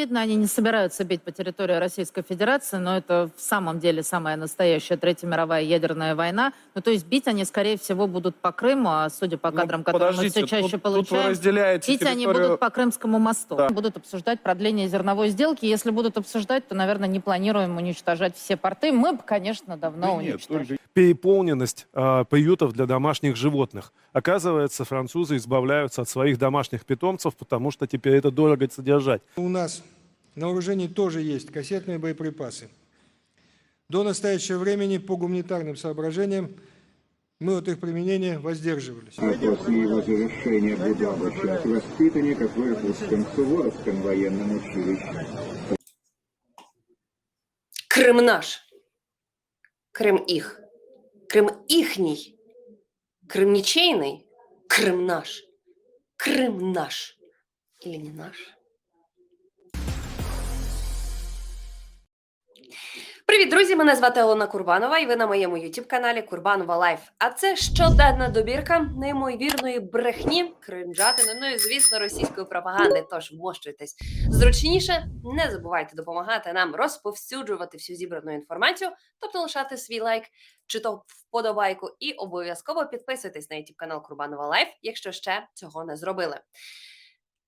очевидно, они не собираются бить по территории Российской Федерации, но это в самом деле самая настоящая Третья мировая ядерная война. Ну, то есть бить они, скорее всего, будут по Крыму, а судя по Ну, кадрам, которые мы все чаще тут- тут вы получаем, разделяете бить они территорию- будут по Крымскому мосту. Да. Будут обсуждать продление зерновой сделки. Если будут обсуждать, то, наверное, не планируем уничтожать все порты. Мы бы, конечно, давно Да нет, уничтожили. только переполненность а, приютов для домашних животных. Оказывается, французы избавляются от своих домашних питомцев, потому что теперь это дорого содержать. У нас на вооружении тоже есть кассетные боеприпасы. До настоящего времени по гуманитарным соображениям мы от их применения воздерживались. А после его завершения буду обучать воспитанников в Иркутском Суворовском военном училище. Крим наш. Крим їх. Крим їхній. Крим нічейний. Крим наш. Крим наш. Или не наш? Привіт, друзі! Мене звати Олена Курбанова, і ви на моєму youtube каналі Курбанова Лайф. А це щоденна добірка неймовірної брехні, кринжатини, ну і звісно, російської пропаганди. Тож вмощуйтесь зручніше. Не забувайте допомагати нам розповсюджувати всю зібрану інформацію, тобто лишати свій лайк чи то вподобайку, і обов'язково підписуйтесь на youtube канал Курбанова Лайф, якщо ще цього не зробили.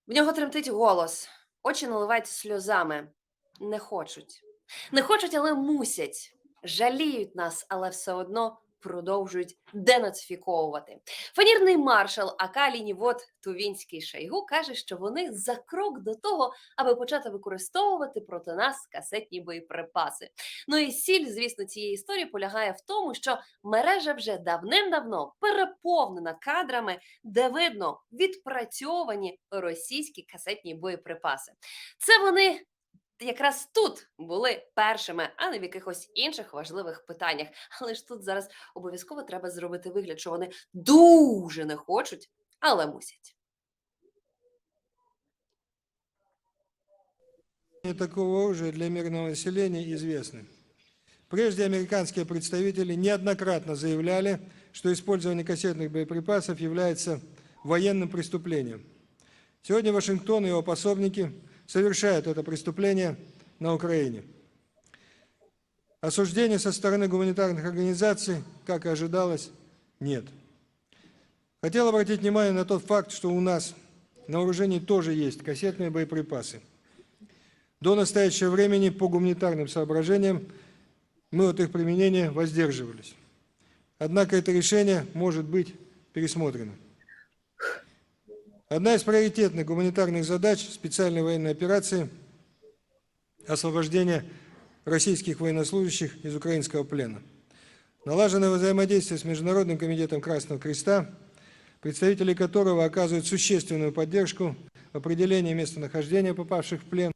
В нього тремтить голос, очі наливають сльозами. Не хочуть. Не хочуть, але мусять. Жаліють нас, але все одно продовжують денацифіковувати. Фанірний маршал АК Лінівод Тувінський Шайгу каже, що вони за крок до того, аби почати використовувати проти нас касетні боєприпаси. Ну і сіль, звісно, цієї історії полягає в тому, що мережа вже давним-давно переповнена кадрами, де видно відпрацьовані російські касетні боєприпаси. Це вони якраз тут були першими, а не в якихось інших важливих питаннях. Але ж тут зараз обов'язково треба зробити вигляд, що вони дуже не хочуть, але мусять. Такого оружия для мирного населения известны. Прежде американские представители неоднократно заявляли, что использование кассетных боеприпасов является военным преступлением. Сегодня Вашингтон и его пособники совершают это преступление на Украине. Осуждения со стороны гуманитарных организаций, как и ожидалось, нет. Хотел обратить внимание на тот факт, что у нас на вооружении тоже есть кассетные боеприпасы. До настоящего времени по гуманитарным соображениям мы от их применения воздерживались. Однако это решение может быть пересмотрено. Одна из приоритетных гуманитарных задач специальной военной операции – освобождение российских военнослужащих из украинского плена. Налаженное взаимодействие с Международным комитетом Красного Креста, представители которого оказывают существенную поддержку в определении местонахождения попавших в плен,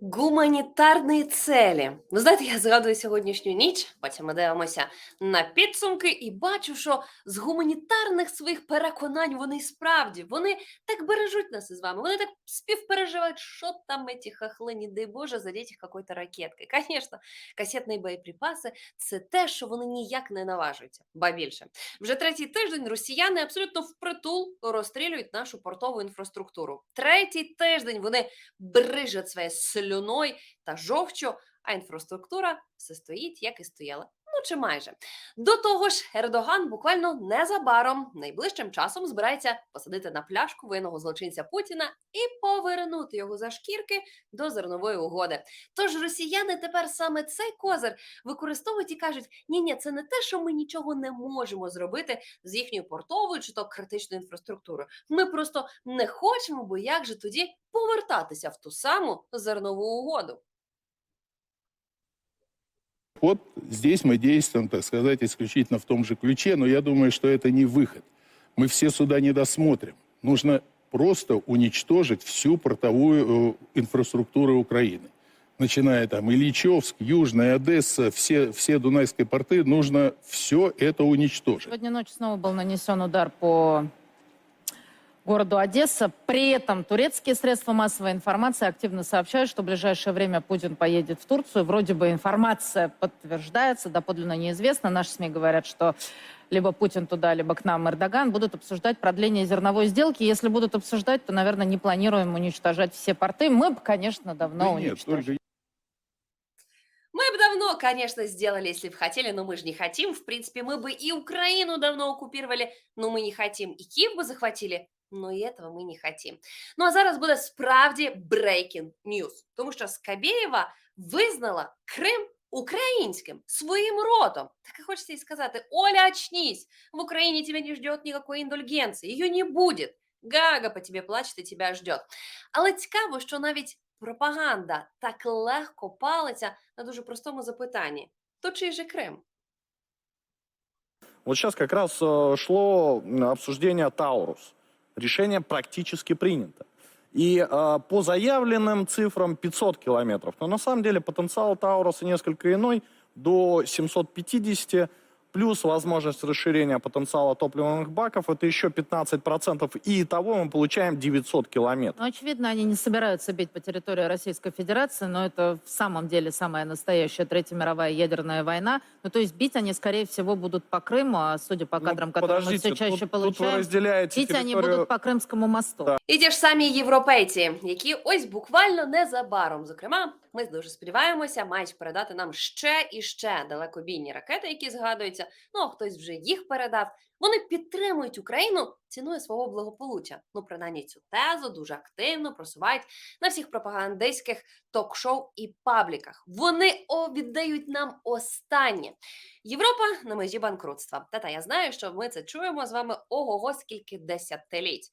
Гуманітарні целі. Ви знаєте, я згадую сьогоднішню ніч, потім ми дивимося на підсумки і бачу, що з гуманітарних своїх переконань вони справді вони так бережуть нас із вами. Вони так співпереживають, що там ці хахли, не дай Боже, задіть їх якоюсь ракеткою. Звісно, касетні боєприпаси це те, що вони ніяк не наважуються. Ба більше. Вже третій тиждень росіяни абсолютно впритул розстрілюють нашу портову інфраструктуру. Третій тиждень вони брижать своє слюною та жовчю, а інфраструктура все стоїть, як і стояла. Ну чи майже до того ж, Ердоган буквально незабаром найближчим часом збирається посадити на пляшку винного злочинця Путіна і повернути його за шкірки до зернової угоди. Тож росіяни тепер саме цей козир використовують і кажуть: ні, ні, це не те, що ми нічого не можемо зробити з їхньою портовою чи то критичною інфраструктурою. Ми просто не хочемо, бо як же тоді повертатися в ту саму зернову угоду? Вот здесь мы действуем, так сказать, исключительно в том же ключе, но я думаю, что это не выход. Мы все сюда не досмотрим. Нужно просто уничтожить всю портовую э, инфраструктуру Украины. Начиная там Ильичевск, Южная Одесса, все, все Дунайские порты, нужно все это уничтожить. Сегодня ночью снова был нанесен удар по городу Одесса. При этом турецкие средства массовой информации активно сообщают, что в ближайшее время Путин поедет в Турцию. Вроде бы информация подтверждается, доподлинно неизвестно. Наши СМИ говорят, что либо Путин туда, либо к нам Эрдоган, будут обсуждать продление зерновой сделки. Если будут обсуждать, то, наверное, не планируем уничтожать все порты. Мы бы, конечно, давно Да нет, уничтожили. Мы бы давно, конечно, сделали, если бы хотели, но мы же не хотим. В принципе, мы бы и Украину давно оккупировали, но мы не хотим. І Київ би захватили, но і этого ми не хотим. Ну а зараз буде справді breaking news, тому що Скабєєва визнала Крим українським своїм ротом. Так і хочеться їй сказати: Оля, очнись! В Україні тебе не ждет никакой індульгенції, її не буде. Гага по тебе плачет і тебе ждет. Але цікаво, що навіть пропаганда так легко палиться на дуже простому запитанні: то чий же Крим? Вот сейчас как раз э, шло обсуждение Таурус. Решение практически принято. И э, по заявленным цифрам 500 километров. Но на самом деле потенциал Тауруса несколько иной. До 750 плюс возможность расширения потенциала топливных баков. Это еще 15%. И итого мы получаем 900 километров. Ну, очевидно, они не собираются бить по территории Российской Федерации, но это в самом деле самая настоящая Третья мировая ядерная война. Ну, то есть бить они, скорее всего, будут по Крыму, а судя по Ну, кадрам, которые мы подождите, все чаще тут, тут вы получаем, разделяете бить они территорию- будут по Крымскому мосту. Да. І ті ж самі європейці, які ось буквально незабаром, зокрема, ми дуже сподіваємося, мають передати нам ще і ще далекобійні ракети, які згадуються. Ну а хтось вже їх передав. Вони підтримують Україну ціною свого благополуччя. Ну, принаймні цю тезу дуже активно просувають на всіх пропагандистських ток-шоу і пабліках. Вони о, віддають нам останнє. Європа на межі банкрутства. Та-та, я знаю, що ми це чуємо з вами ого-го скільки десятиліть.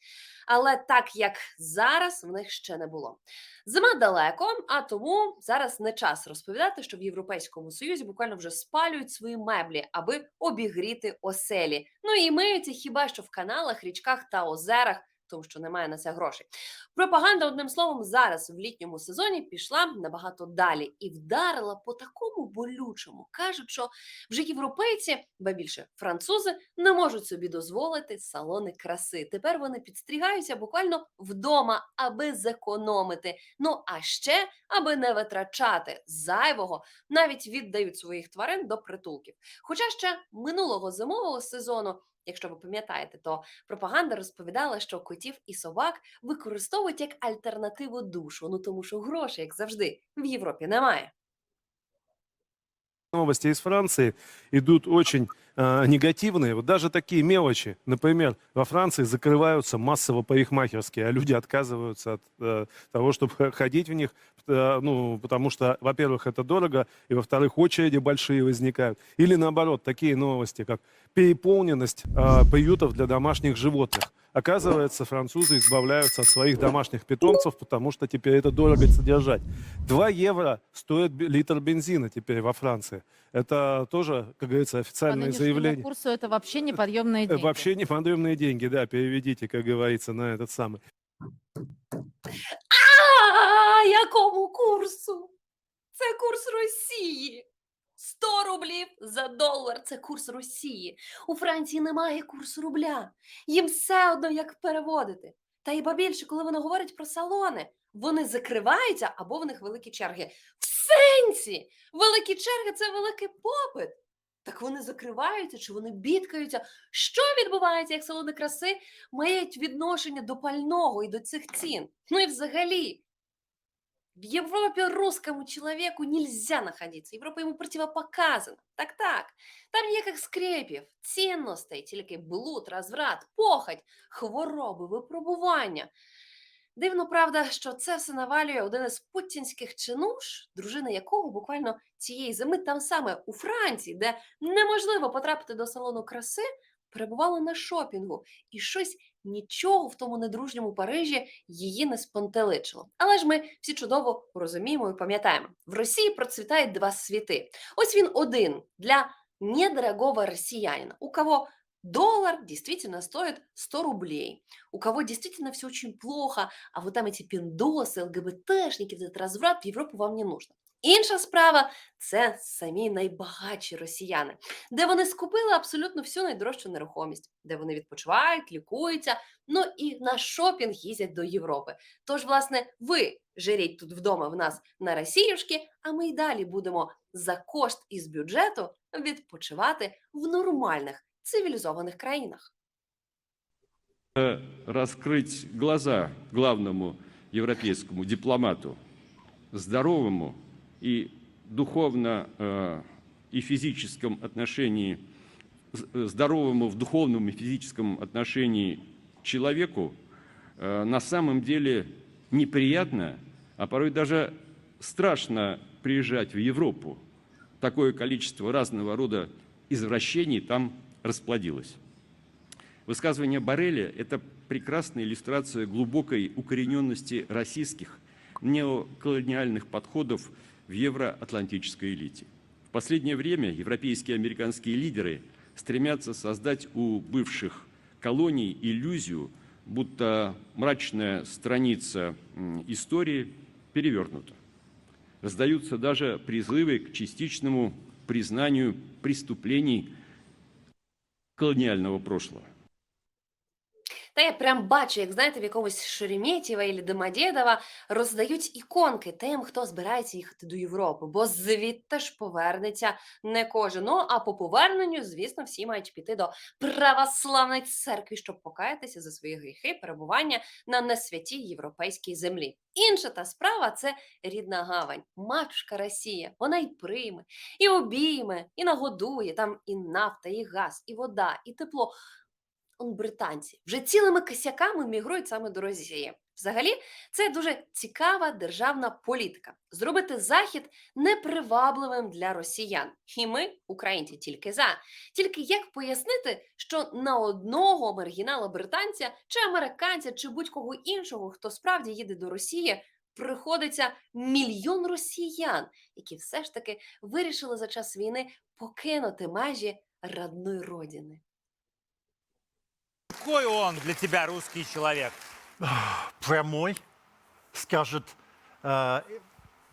Але так як зараз в них ще не було. Зима далеко, а тому зараз не час розповідати, що в Європейському Союзі буквально вже спалюють свої меблі, аби обігріти оселі. Ну і миються хіба що в каналах, річках та озерах. Тому що немає на це грошей. Пропаганда, одним словом, зараз в літньому сезоні пішла набагато далі і вдарила по такому болючому. кажуть, що вже європейці, ба більше французи, не можуть собі дозволити салони краси. Тепер вони підстрігаються буквально вдома, аби зекономити. Ну а ще аби не витрачати зайвого, навіть віддають своїх тварин до притулків. Хоча ще минулого зимового сезону. Якщо ви пам'ятаєте, то пропаганда розповідала, що котів і собак використовують як альтернативу душу. Ну тому що грошей, як завжди, в Європі немає. новости из Франции идут очень э, негативные. Вот даже такие мелочи. Например, во Франции закрываются массово парикмахерские, а люди отказываются от э, того, чтобы ходить в них, э, ну, потому что, во-первых, это дорого, и, во-вторых, очереди большие возникают. Или, наоборот, такие новости, как переполненность э, приютов для домашних животных. Оказывается, французы избавляются от своих домашних питомцев, потому что теперь это дорого содержать. 2 евро стоит литр бензина теперь во Франции. Это тоже, как говорится, официальное нынешнему заявление. курсу это вообще неподъемные Э, деньги. Вообще неподъемные деньги, да, переведите, как говорится, на этот самый. А якому курсу? Це курс Росії. 100 рублів за долар це курс Росії. У Франції немає курсу рубля. Їм все одно як переводити. Та й ба більше, коли вони говорять про салони, вони закриваються або в них великі черги. В сенсі! Великі черги це великий попит. Так вони закриваються чи вони бідкаються? Що відбувається, як салони краси мають відношення до пального і до цих цін? Ну і взагалі, в Европе русскому человеку нельзя находиться. Европа ему противопоказана. Так-так. Там ніяких скрепів, цінностей, тільки блуд, розврат, похоть, хвороби, випробування. Дивно, правда, що це все навалює один із путінських чинуш, дружина якого буквально цієї зими там саме у Франції, де неможливо потрапити до салону краси, перебувала на шопінгу, і щось нічого в тому недружньому Парижі її не спонтеличило. Але ж ми всі чудово розуміємо і пам'ятаємо: в Росії процвітають два світи. Ось він один для недорогого россиянина, у кого доллар действительно стоит 100 рублей, у кого действительно все очень плохо, а вот там эти пиндосы, ЛГБТшники, этот разврат в Європу вам не нужно. Інша справа це самі найбагатші росіяни, де вони скупили абсолютно всю найдорожчу нерухомість, де вони відпочивають, лікуються, ну і на шопінг їздять до Європи. Тож, власне, ви жиріть тут вдома в нас на Росіюшки, а ми й далі будемо за кошт із бюджету відпочивати в нормальних цивілізованих країнах. э, раскрыть глаза главному европейскому дипломату, здоровому и духовно э, и физическом отношении, з- э, здоровому в духовном и физическом отношении человеку э, на самом деле неприятно, а порой даже страшно приезжать в Европу. Такое количество разного рода извращений там расплодилось. Высказывание Барреля – это прекрасная иллюстрация глубокой укорененности российских неоколониальных подходов в евроатлантической элите. В последнее время европейские и американские лидеры стремятся создать у бывших колоний иллюзию, будто мрачная страница истории перевернута. Раздаются даже призывы к частичному признанию преступлений колониального прошлого. Та я прям бачу, як знаєте, в якомусь Шереметєва і Домодєдова роздають іконки тим, хто збирається їхати до Європи, бо звідти ж повернеться не кожен. Ну а по поверненню, звісно, всі мають піти до православної церкви, щоб покаятися за свої гріхи, перебування на несвятій європейській землі. Інша та справа це рідна гавань, матушка Росія. Вона й прийме, і обійме, і нагодує. Там і нафта, і газ, і вода, і тепло. Британці вже цілими косяками мігрують саме до Росії. Взагалі, це дуже цікава державна політика зробити захід непривабливим для росіян. І ми, українці, тільки за. Тільки як пояснити, що на одного маргінала британця чи американця, чи будь-кого іншого, хто справді їде до Росії, приходиться мільйон росіян, які все ж таки вирішили за час війни покинути межі родної родини Какой он для тебя русский человек? прямой, скажет, э,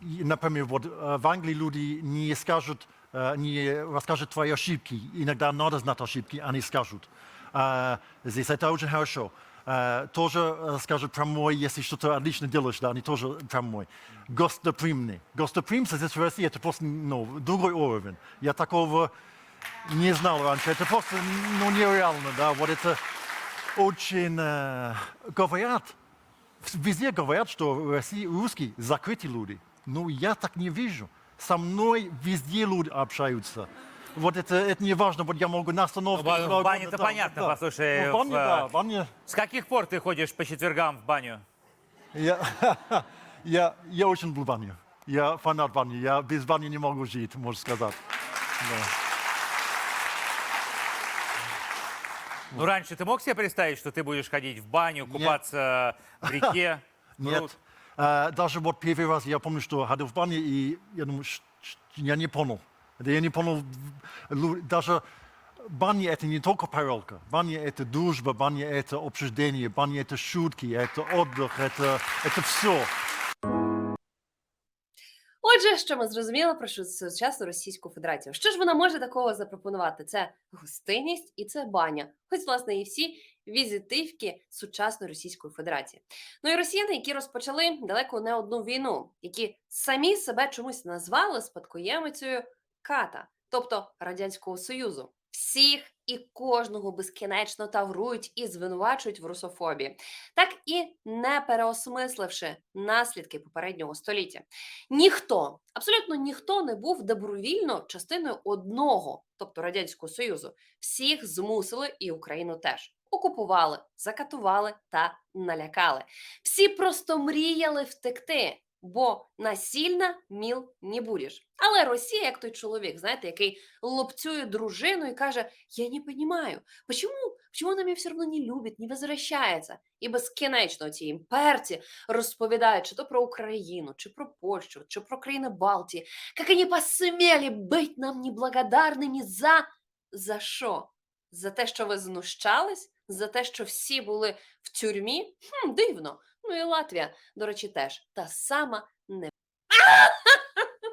и, например, вот э, в Англии люди не скажут, э, не расскажут твои ошибки. Иногда надо знать ошибки, они скажут. Э, Здесь это очень хорошо. Э, Тоже э, скажут прямой, если что-то отлично делаешь, да, они тоже прямой. Гостеприимный. Гостеприимство здесь в России это просто ну, другой уровень. Я такого не знал раньше. Это просто ну, нереально, да. Вот это очень э, говорят, везде говорят, что в России русские закрытые люди. Но я так не вижу. Со мной везде люди общаются. Вот это, это не важно, вот я могу на остановке... Ну, в угодно, да, понятно, да. послушай, Ну, в бане, в, да, в бане... С каких пор ты ходишь по четвергам в баню? Я, я, я очень люблю баню. Я фанат бани. Я без бани не могу жить, можно сказать. Да. Ну, раньше ты мог себе представить, что ты будешь ходить в баню, купаться в реке? Нет. Пруд? Э, даже вот первый раз я помню, что ходил в бане, и я думаю, ш- ш- я не понял. Это Я не понял. лю- Даже баня это не только паролка. Баня это дружба, баня это обсуждение, баня это шутки, это отдых, это, это все. Отже, що ми зрозуміли про сучасну Російську Федерацію? Що ж вона може такого запропонувати? Це гостинність і це баня. Хоч, власне, і всі візитивки сучасної Російської Федерації. Ну і росіяни, які розпочали далеко не одну війну, які самі себе чомусь назвали спадкоємицею ката, тобто Радянського Союзу. Всіх і кожного безкінечно таврують і звинувачують в русофобії, так і не переосмисливши наслідки попереднього століття. Ніхто, абсолютно ніхто не був добровільно частиною одного, тобто Радянського Союзу. Всіх змусили і Україну теж. Окупували, закатували та налякали. Всі просто мріяли втекти, бо насильно міл не будеш. Але Росія, як той чоловік, знаєте, який лупцює дружину і каже: Я не розумію, почему, почему вона мене все одно не любить, не возвращається. І безкінечно ці імперці розповідають чи то про Україну, чи про Польщу, чи про країни Балтії, як вони посміли бути нам неблагодарними за за що? За те, що ви знущались? За те, що всі були в тюрмі? Хм, дивно. Ну і Латвія, до речі, теж та сама не.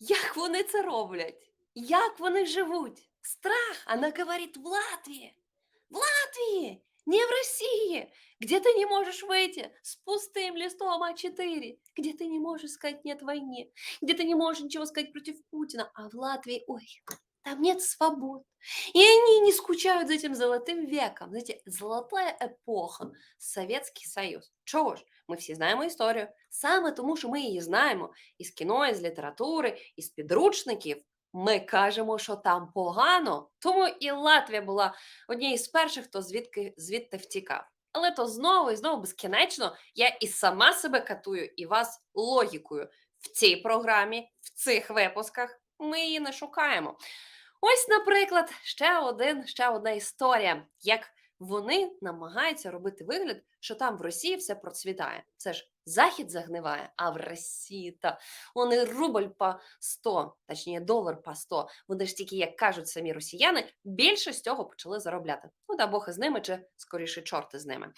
Як вони це роблять? Як вони живуть? Страх, вона говорить в Латвії. В Латвії Не в России, где ты не можешь выйти с пустым листом А4, где ты не можешь сказать «нет войне», где ты не можешь ничего сказать против Путина, а в Латвии, ой, там нет свобод. И они не скучают за этим золотым веком. Знаете, золотая эпоха, Советский Союз. Чого ж, ми всі знаємо історію. Саме тому, що ми її знаємо із кіно, із літератури, із підручників, ми кажемо, що там погано. Тому і Латвія була однією з перших, хто звідки звідти втікав. Але то знову і знову безкінечно я і сама себе катую, і вас логікою. В цій програмі, в цих випусках ми її не шукаємо. Ось, наприклад, ще один, ще одна історія, як вони намагаються робити вигляд, що там в Росії все процвітає. Це ж Захід загниває, а в Росії та вони рубль по 100, точніше долар по 100. Вони ж тільки, як кажуть самі росіяни, більше з цього почали заробляти. Ну да Бог із ними, чи скоріше чорти з ними.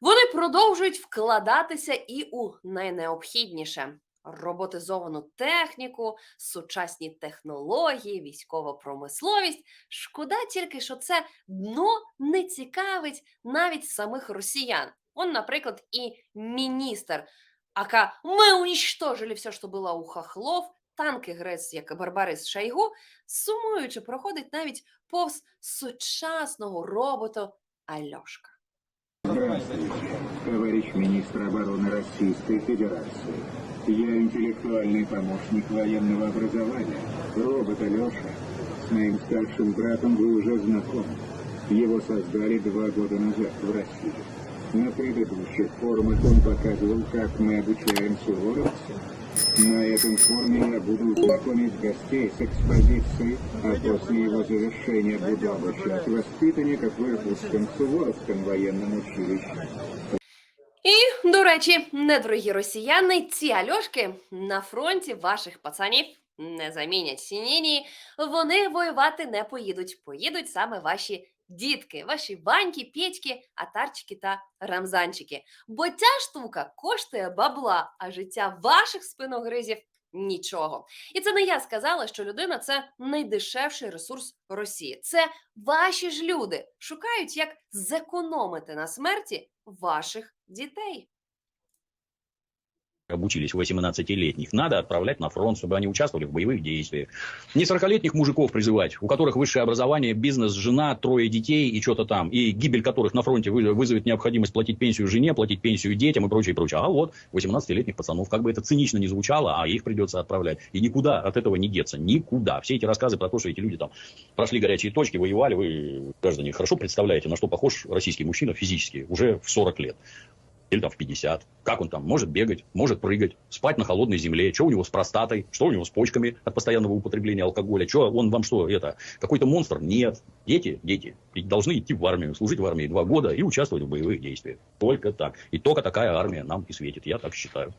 Вони продовжують вкладатися і у найнеобхідніше. Роботизовану техніку, сучасні технології, військова промисловість. Шкода тільки, що це дно не цікавить навіть самих росіян. Он, наприклад, і міністр, ака ми унічтожили все, що було у хохлов, танки грець, як Барбарис Шайгу, сумуючи, проходить навіть повз сучасного робота Альошка. Товарищ министр обороны Российской Федерации. Я интеллектуальный помощник военного образования, робот Алеша. С моим старшим братом вы уже знакомы. Его создали два года назад в России. На предыдущих форумах он показывал, как мы обучаем суворовцев. На этом форуме я буду знакомить гостей с экспозицией, а после его завершения буду обучать воспитанников в Иркутском Суворовском военном училище. До речі, недорогі росіяни, ці альошки на фронті ваших пацанів не замінять сінєні, вони воювати не поїдуть. Поїдуть саме ваші дітки, ваші баньки, петьки, атарчики та рамзанчики. Бо ця штука коштує бабла, а життя ваших спиногризів нічого. І це не я сказала, що людина це найдешевший ресурс Росії. Це ваші ж люди шукають, як зекономити на смерті ваших дітей. Обучились 18-летних, надо отправлять на фронт, чтобы они участвовали в боевых действиях. Не 40-летних мужиков призывать, у которых высшее образование, бизнес, жена, трое детей и что-то там, и гибель которых на фронте вы- вызовет необходимость платить пенсию жене, платить пенсию детям и прочее, прочее. А вот 18-летних пацанов, как бы это цинично не звучало, а их придется отправлять. И никуда от этого не деться, никуда. Все эти рассказы про то, что эти люди там прошли горячие точки, воевали, вы, граждане, хорошо представляете, на что похож российский мужчина физически уже в 40 лет или там в 50. Как он там может бегать, может прыгать, спать на холодной земле, что у него с простатой, что у него с почками от постоянного употребления алкоголя, что он вам что, это, какой-то монстр? Нет. Дети, дети должны идти в армию, служить в армии два года и участвовать в боевых действиях. Только так. И только такая армия нам и светит, я так считаю.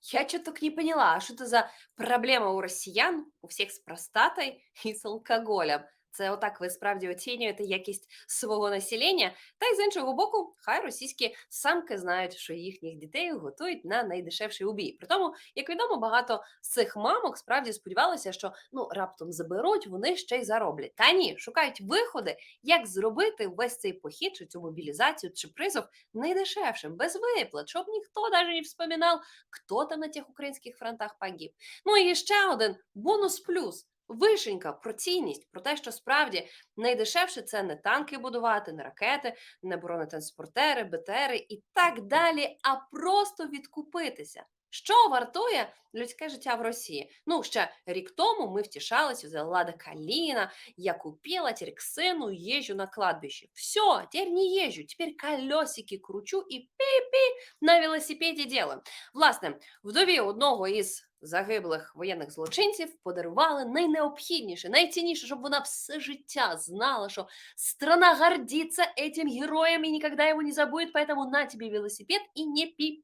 Я чуток не поняла, а что это за проблема у россиян, у всіх з простатой і з алкоголем? Це отак ви справді оцінюєте якість свого населення. Та й з іншого боку, хай російські самки знають, що їхніх дітей готують на найдешевший убій. При тому, як відомо, багато з цих мамок справді сподівалися, що ну раптом заберуть, вони ще й зароблять. Та ні, шукають виходи, як зробити весь цей похід, чи цю мобілізацію чи призов найдешевшим, без виплат, щоб ніхто навіть не вспоминав, хто там на тих українських фронтах погиб. Ну і ще один бонус плюс. Вишенька про цінність, про те, що справді найдешевше це не танки будувати, не ракети, не бронетранспортери, БТРи і так далі, а просто відкупитися. Що вартує людське життя в Росії? Ну, ще рік тому ми втішалися, взяла Лада Калина, я купила к сыну езжу на кладбище. Все, теперь не езжу, теперь колесики кручу і пі-пі на велосипеді делаю. Власне, вдові одного із загиблих воєнних злочинців подарували найнеобхідніше, найцінніше, щоб вона все життя знала, що страна гордиться этим героєм і никогда його не забудет, поэтому на тебе велосипед і не пи...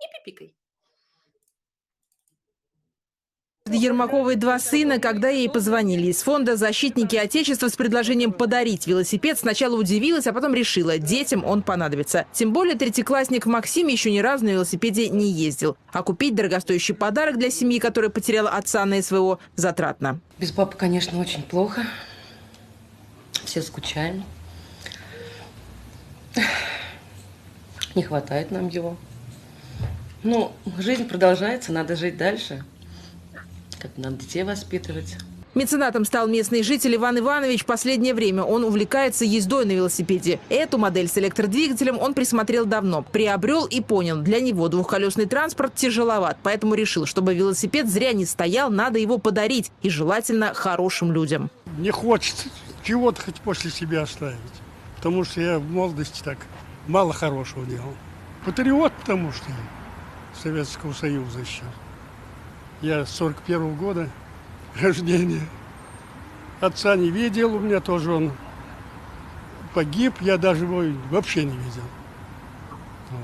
не пипикай. Ермаковой два сына, когда ей позвонили из фонда «Защитники Отечества» с предложением подарить велосипед, сначала удивилась, а потом решила, детям он понадобится. Тем более третьеклассник Максим еще ни разу на велосипеде не ездил. А купить дорогостоящий подарок для семьи, которая потеряла отца на СВО, затратно. Без папы, конечно, очень плохо. Все скучаем. Не хватает нам его. Ну, жизнь продолжается, надо жить дальше. Как надо детей воспитывать. Меценатом стал местный житель Иван Иванович. В последнее время он увлекается ездой на велосипеде. Эту модель с электродвигателем он присмотрел давно. Приобрел и понял, для него двухколесный транспорт тяжеловат. Поэтому решил, чтобы велосипед зря не стоял, надо его подарить. И желательно хорошим людям. Мне хочется чего-то хоть после себя оставить. Потому что я в молодости так мало хорошего делал. Патриот, потому что я Советского Союза еще. Я 41 -го года рождения. Отца не видел, у меня тоже он погиб, я даже его вообще не видел. Вот.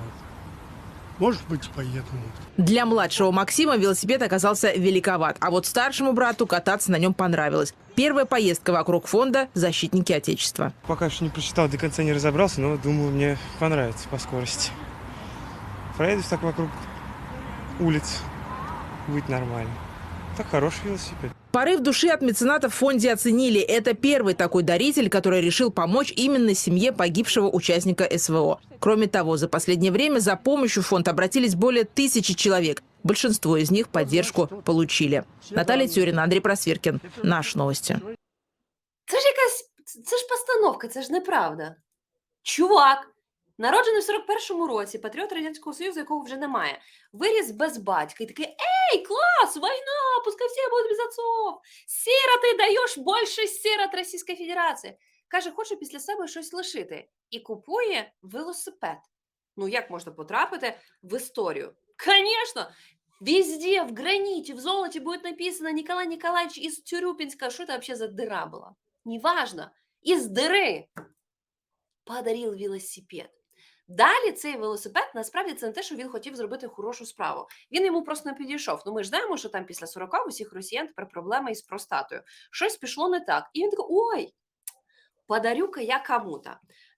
Может быть, поэтому. Для младшего Максима велосипед оказался великоват, а вот старшему брату кататься на нем понравилось. Первая поездка вокруг фонда «Защитники Отечества». Пока что не прочитал, до конца не разобрался, но думаю, мне понравится по скорости. Проедусь так вокруг улиц, будет нормально. Так хороший велосипед. Порыв души от меценатов в фонде оценили. Это первый такой даритель, который решил помочь именно семье погибшего участника СВО. Кроме того, за последнее время за помощью в фонд обратились более тысячи человек. Большинство из них поддержку получили. Наталья Тюрина, Андрей Просверкин. Наши новости. Це ж якась. Це ж постановка, це ж неправда. Чувак, народжений в 41-му році, патріот Радянського Союзу, якого вже немає, виріс без батька і такий: Ей, клас, війна, пускай всі будуть без отцов. Сіра, ти даєш більше сірот Російської Федерації. Каже, хочу після себе щось лишити. І купує велосипед. Ну, як можна потрапити в історію? Конечно! Везде, в граните, в золоте будет написано Николай Николаевич из Тюрюпинска. Что это вообще за дыра была? Неважно. Из дыри подарив велосипед. Далі цей велосипед насправді це не те, що він хотів зробити хорошу справу. Він йому просто не підійшов. Ну ми ж знаємо, що там після 40 усіх росіян тепер проблема із простатою. Щось пішло не так. І він такий: ой, подарю-ка я кому-то.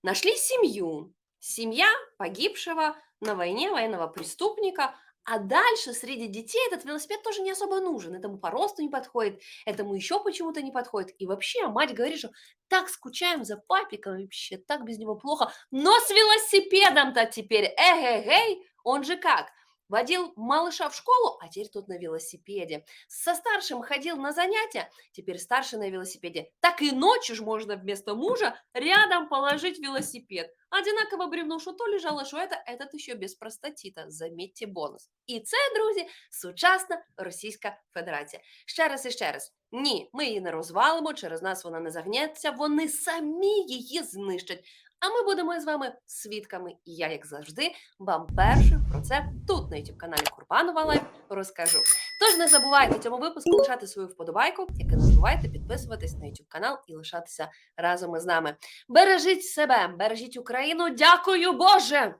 Нашли сім'ю. Сім'я погибшого на війні воєнного преступника. А дальше среди детей этот велосипед тоже не особо нужен. Этому по росту не подходит, этому еще почему-то не подходит. И вообще мать говорит, что так скучаем за папиком, вообще так без него плохо. Но с велосипедом-то теперь, эгегей, он же как? Водил малыша в школу, а теперь тот на велосипеде. Со старшим ходил на занятия, теперь старший на велосипеде. Так и ночью ж можно вместо мужа рядом положить велосипед. Одинаково бревно, що то лежало, що это, этот еще без простатита. Заметьте бонус. І це, друзі, сучасна Російська Федерація. Ще раз і ще раз. Ні, ми її не розвалимо, через нас вона не загнеться, вони самі її знищать. А ми будемо з вами свідками. І я, як завжди, вам перше про це тут на youtube каналі Курбанова Лайф розкажу. Тож не забувайте цьому випуску лишати свою вподобайку, як і не забувайте підписуватись на youtube канал і лишатися разом із нами. Бережіть себе, бережіть Україну. Дякую, Боже!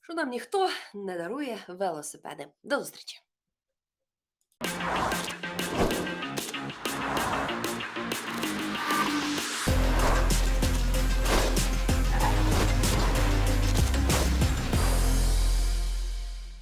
Що нам ніхто не дарує велосипеди. До зустрічі!